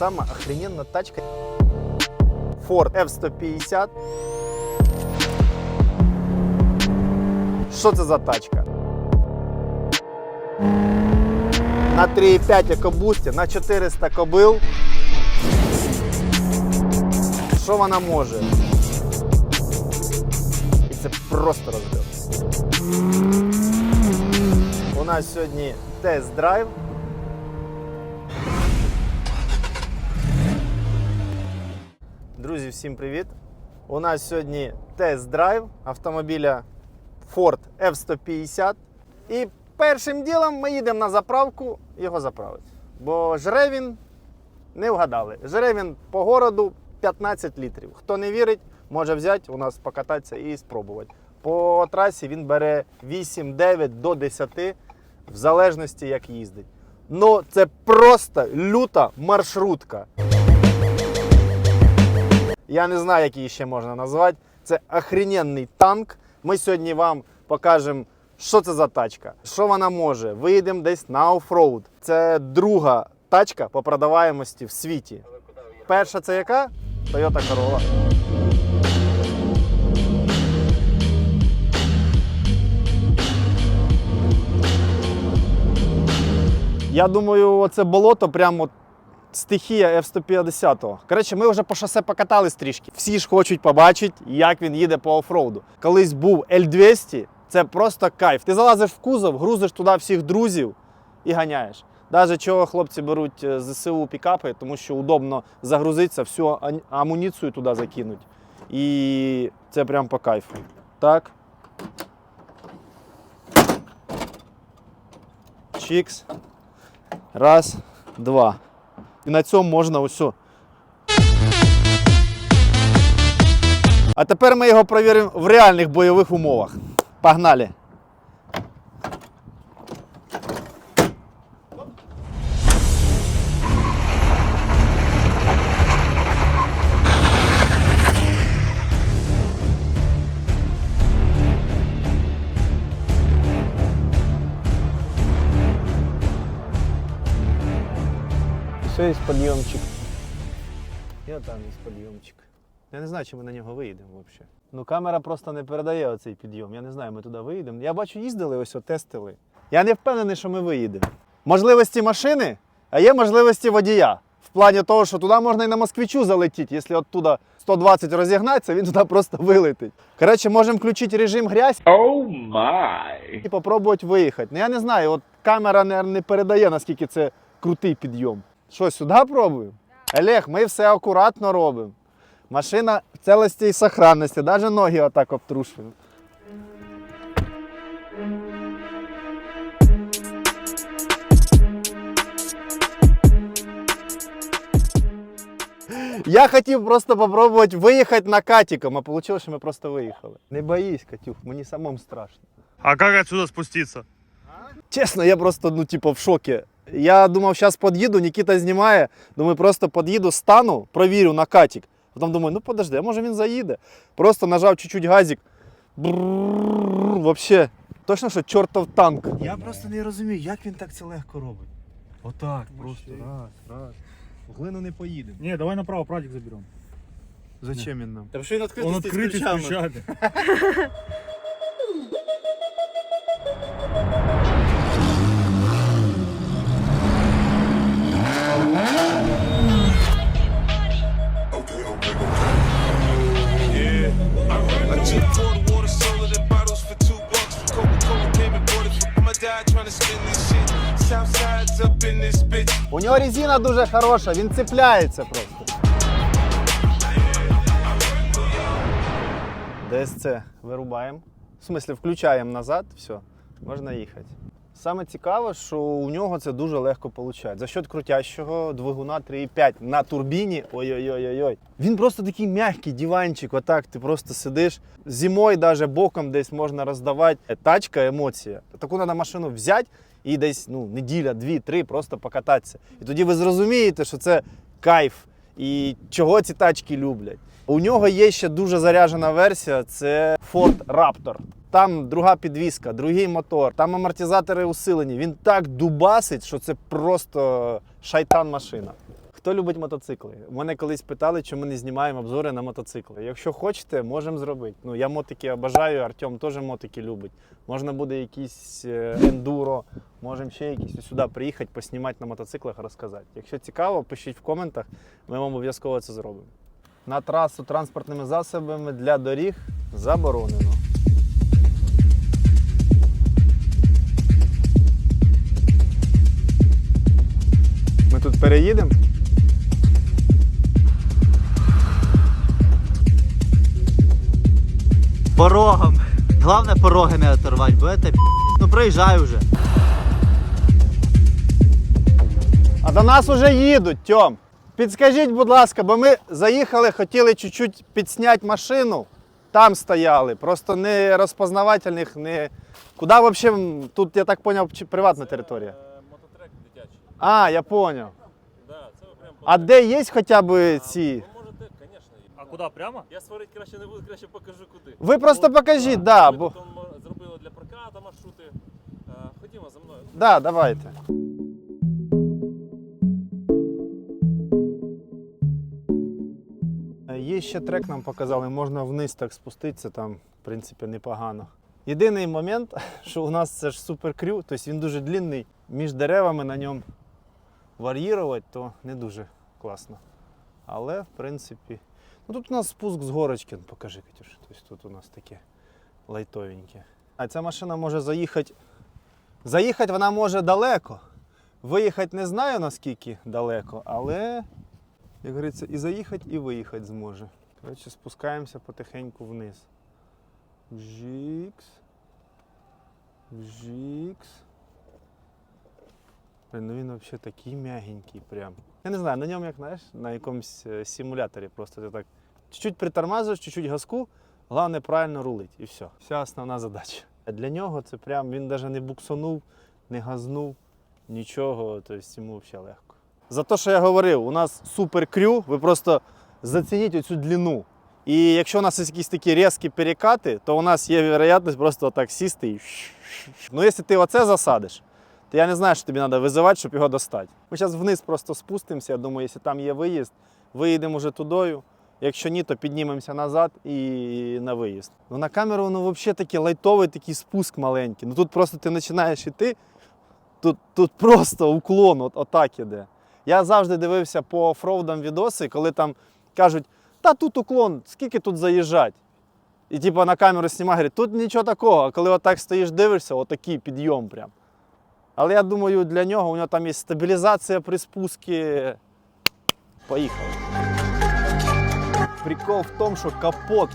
Сама охрененна тачка. Ford F-150. Що це за тачка? На 3,5 екобусті, на 400 кобил. Що вона може? І це просто розбір. У нас сьогодні тест-драйв. Друзі, всім привіт! У нас сьогодні тест-драйв автомобіля Ford F-150. І першим ділом ми їдемо на заправку його заправити. Бо жре він не вгадали. Жре він по городу 15 літрів. Хто не вірить, може взяти у нас покататися і спробувати. По трасі він бере 8-9 до 10, в залежності як їздить. Ну це просто люта маршрутка. Я не знаю, як її ще можна назвати. Це охрененний танк. Ми сьогодні вам покажемо, що це за тачка, що вона може. Виїдемо десь на оффроуд. Це друга тачка по продаваємості в світі. Перша це яка? Toyota Corolla. Я думаю, оце болото прямо стихія F-150. Коротше, ми вже по шосе покатались трішки. Всі ж хочуть побачити, як він їде по офроуду. Колись був L200, це просто кайф. Ти залазиш в кузов, грузиш туди всіх друзів і ганяєш. Навіть чого хлопці беруть е, ЗСУ пікапи, тому що удобно загрузитися, всю амуніцію туди закинуть. І це прям по кайфу. Так. Чікс. Раз, два. І на цьому можна усю. А тепер ми його перевіримо в реальних бойових умовах. Погнали! Все є підйомчик. І там є підйомчик. Я не знаю, чи ми на нього виїдемо взагалі. Ну, камера просто не передає оцей підйом. Я не знаю, ми туди виїдемо. Я бачу, їздили, ось тестили. Я не впевнений, що ми виїдемо. Можливості машини, а є можливості водія. В плані того, що туди можна і на москвичу залетіти. Якщо оттуда 120 розігнатися, він туди просто вилетить. Коротше, можемо включити режим грязь Oh my. і попробувати виїхати. Ну я не знаю, от камера не, не передає, наскільки це крутий підйом. Що, сюди пробуємо? Олег, ми все акуратно робимо. Машина в целості і сохранності, навіть ноги отак обтрушуємо. Я хотів просто попробувати виїхати накатиком, а вийшло, що ми просто виїхали. Не боїсь, Катюх, мені самому страшно. А как отсюда спуститься? Чесно, я просто, ну, типу, в шокі. Я думав, зараз під'їду, Нікіта знімає. Думаю, просто під'їду, стану, провірю на катік. Потім думаю, ну подожди, а може він заїде. Просто нажав чуть-чуть газик. Брррррр, Вообще, точно, що чортов танк. Я просто не розумію, як він так це легко робить. Отак, просто раз, раз. В глину не поїдемо. Не, давай направо, прадик заберем. Зачем він нам? Та що він відкритий, с ключами. У нього резина дуже хороша, він цепляється просто. ДСЦ вирубаємо. В смислі, включаємо назад, все, можна їхати. Саме цікаве, що у нього це дуже легко виходить. За счет крутящого двигуна 3,5 на турбіні. Ой-ой-ой-ой. Він просто такий м'який диванчик. Отак ти просто сидиш. Зимою навіть боком десь можна роздавати. Тачка, емоція. Таку треба машину взяти і десь ну, неділя, дві-три просто покататися. І тоді ви зрозумієте, що це кайф і чого ці тачки люблять. У нього є ще дуже заряджена версія, це Ford Raptor. Там друга підвізка, другий мотор, там амортизатори усилені. Він так дубасить, що це просто шайтан машина. Хто любить мотоцикли? Мене колись питали, чому ми не знімаємо обзори на мотоцикли. Якщо хочете, можемо зробити. Ну, я мотики обожаю, Артем теж мотики любить. Можна буде якісь е, ендуро, можемо ще якісь сюди приїхати, поснімати на мотоциклах, розказати. Якщо цікаво, пишіть в коментах, ми вам обов'язково це зробимо. На трасу транспортними засобами для доріг заборонено. Переїдемо. порогом. Главное пороги не оторвать, бо это пі***. Ну проїжджай вже. А до нас вже їдуть, Тьом. Підскажіть, будь ласка, бо ми заїхали, хотіли чуть-чуть підсняти машину. Там стояли. Просто не розпознавательних, не. Куди взагалі, тут, я так зрозумів, приватна територія? Мототрек дитячий. А, я зрозумів. Да, це ви прям А де є хоча б ці? Ви можете, звісно. є. А куда, прямо? Я сварити краще не буду, краще покажу куди. Ви просто покажіть, да, Ми бо. тут он, мо- зробили для проката маршрути. Е, Ходімо за мною. Да, давайте. Є ще трек, нам показали, можна вниз так спуститися, там, в принципі, непогано. Єдиний момент, що у нас це ж суперкрю, тобто він дуже длинний, між деревами на ньому вар'їрувати, то не дуже класно. Але, в принципі, ну тут у нас спуск з горочки, покажи, Катюш. Тобто тут у нас таке лайтовеньке. А ця машина може заїхати Заїхати вона може далеко. Виїхати не знаю наскільки далеко, але, як говориться, і заїхати, і виїхати зможе. Коротше, спускаємося потихеньку вниз. Вжікс. Вжікс. Блін, ну він взагалі такий м'ягенький прям. Я не знаю, на ньому, як знаєш, на якомусь е, симуляторі просто ти так чуть-чуть притормажуєш, чуть-чуть газку, головне правильно рулить і все. Вся основна задача. А Для нього це прям він навіть не буксонув, не газнув, нічого, тобто йому взагалі легко. За те, що я говорив, у нас супер крю, ви просто зацініть оцю длину. І якщо у нас є якісь такі різкі перекати, то у нас є вероятність просто отак сісти і. Ну, якщо ти оце засадиш, то я не знаю, що тобі треба визивати, щоб його достати. Ми зараз вниз просто спустимося. Я думаю, якщо там є виїзд, виїдемо вже тудою. Якщо ні, то піднімемося назад і на виїзд. Ну на камеру воно взагалі такий лайтовий такий спуск маленький. Ну тут просто ти починаєш іти, тут, тут просто уклон, от, отак іде. Я завжди дивився по офроудам відоси, коли там кажуть, та тут уклон, скільки тут заїжджать. І типу на камеру знімає, говорить, тут нічого такого. А коли отак стоїш, дивишся, отакий підйом прям. Але я думаю, для нього у нього там є стабілізація при спуску. Поїхали. Прикол в тому, що капот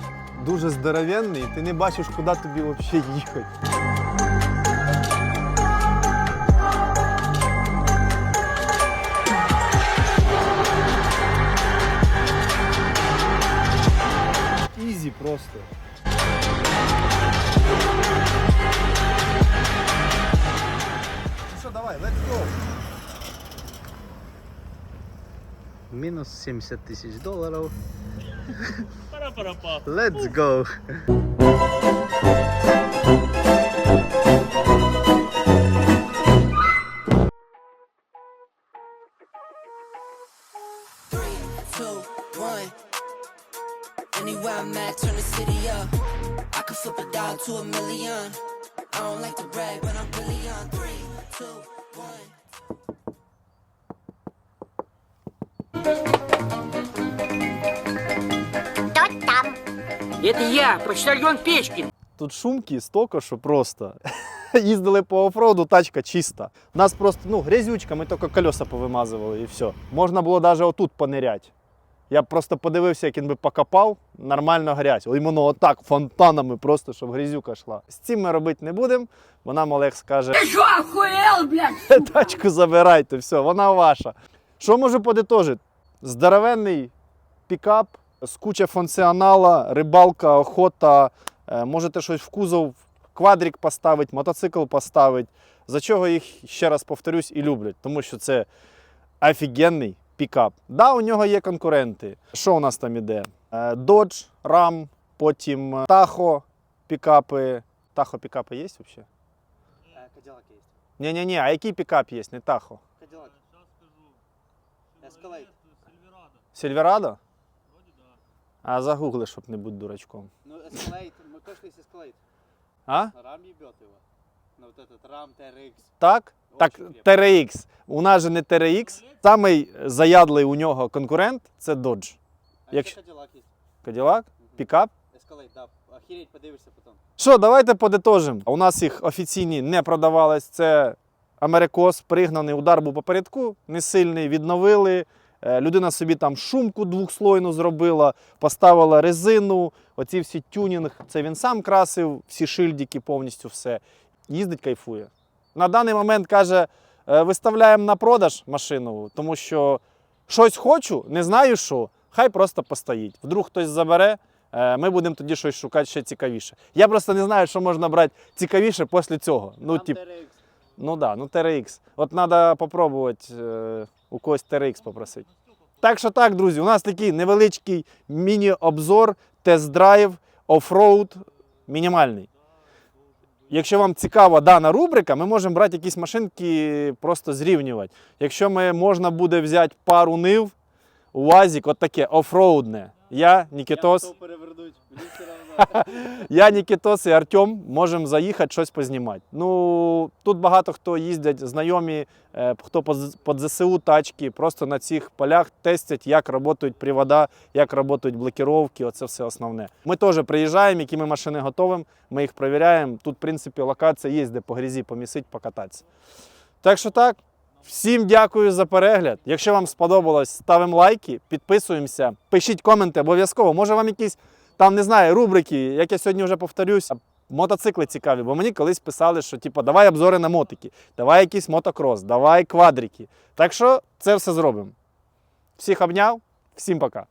дуже здоровенний, і ти не бачиш, куди тобі взагалі їхати. Ізі просто. давай, let's go. Мінус 70 тисяч доларів. Пара-пара-па. Let's go. Three, two, one. Anywhere I'm at, turn the city up. I could flip a dime to a million. I don't like to brag, but I'm really on. Three, two, One. Это я, почтальон Печкин. Тут шумки столько, що просто. Їздили по офроду, тачка чиста. Нас просто, ну, грязючка, ми тільки колеса повимазували і все. Можна було навіть отут пониряти. Я б просто подивився, як він би покопав, нормально грязь. Іменно отак, фонтанами, просто, щоб грязюка йшла. З цим ми робити не будемо, бо нам Олег скаже, Ты что, охуел, блядь? тачку забирайте, все, вона ваша. Що можу подитожити? Здоровенний пікап з куча функціонала, рибалка, охота. Е, Можете щось в кузов, квадрик поставити, мотоцикл поставити. За чого їх, ще раз повторюсь, і люблять, тому що це офігенний пікап. Да, у нього є конкуренти. Що у нас там іде? Е, Dodge, Ram, потім е, Tahoe пікапи. Tahoe пікапи є взагалі? Каділак є. Ні-ні-ні, а який пікап є, не Tahoe? Каділак. Escalade. Сільверадо? А загугли, щоб не бути дурачком. Ну, Escalade, мы кошли с Escalade. А? Рам ебет его. Ну, вот этот Ram TRX. Так? Так, TRX. У нас же не TRX. Самий заядлий у нього конкурент це Dodge. А Якщо- еще Cadillac есть. Cadillac, пікап. Escalade, да. Охереть, подивишься потом. Що, давайте подитожимо. У нас їх офіційні не продавались. Це Америкос, пригнаний удар був по передку, не сильний, відновили. Е, Людина собі там шумку двохслойну зробила, поставила резину, оці всі тюнінг. Це він сам красив, всі шильдики, повністю все. Їздить, кайфує. На даний момент каже, е, виставляємо на продаж машину, тому що щось хочу, не знаю що, хай просто постоїть. Вдруг хтось забере, е, ми будемо тоді щось шукати ще цікавіше. Я просто не знаю, що можна брати цікавіше після цього. Ну, тип, ну да, ну TRX. От треба попробувати е, у когось TRX попросити. Так що так, друзі, у нас такий невеличкий міні-обзор, тест-драйв, офроуд мінімальний. Якщо вам цікава дана рубрика, ми можемо брати якісь машинки, просто зрівнювати. Якщо ми можна буде взяти пару нив, УАЗік, от таке офроудне. Я, Нікітос. Я Нікітос і Артем можемо заїхати щось познімати. Ну, тут багато хто їздять, знайомі, е, хто по під ЗСУ тачки, просто на цих полях тестять, як працюють привода, як працюють блокировки, оце все основне. Ми теж приїжджаємо, які ми машини готовимо, ми їх перевіряємо. Тут, в принципі, локація є, де по грязі помісити, покататися. Так що так. Всім дякую за перегляд. Якщо вам сподобалось, ставимо лайки, підписуємося, пишіть коменти обов'язково. Може вам якісь там не знаю, рубрики, як я сьогодні вже повторюся, мотоцикли цікаві, бо мені колись писали, що типу, давай обзори на мотики, давай якийсь мотокрос, давай квадрики. Так що це все зробимо. Всіх обняв, всім пока.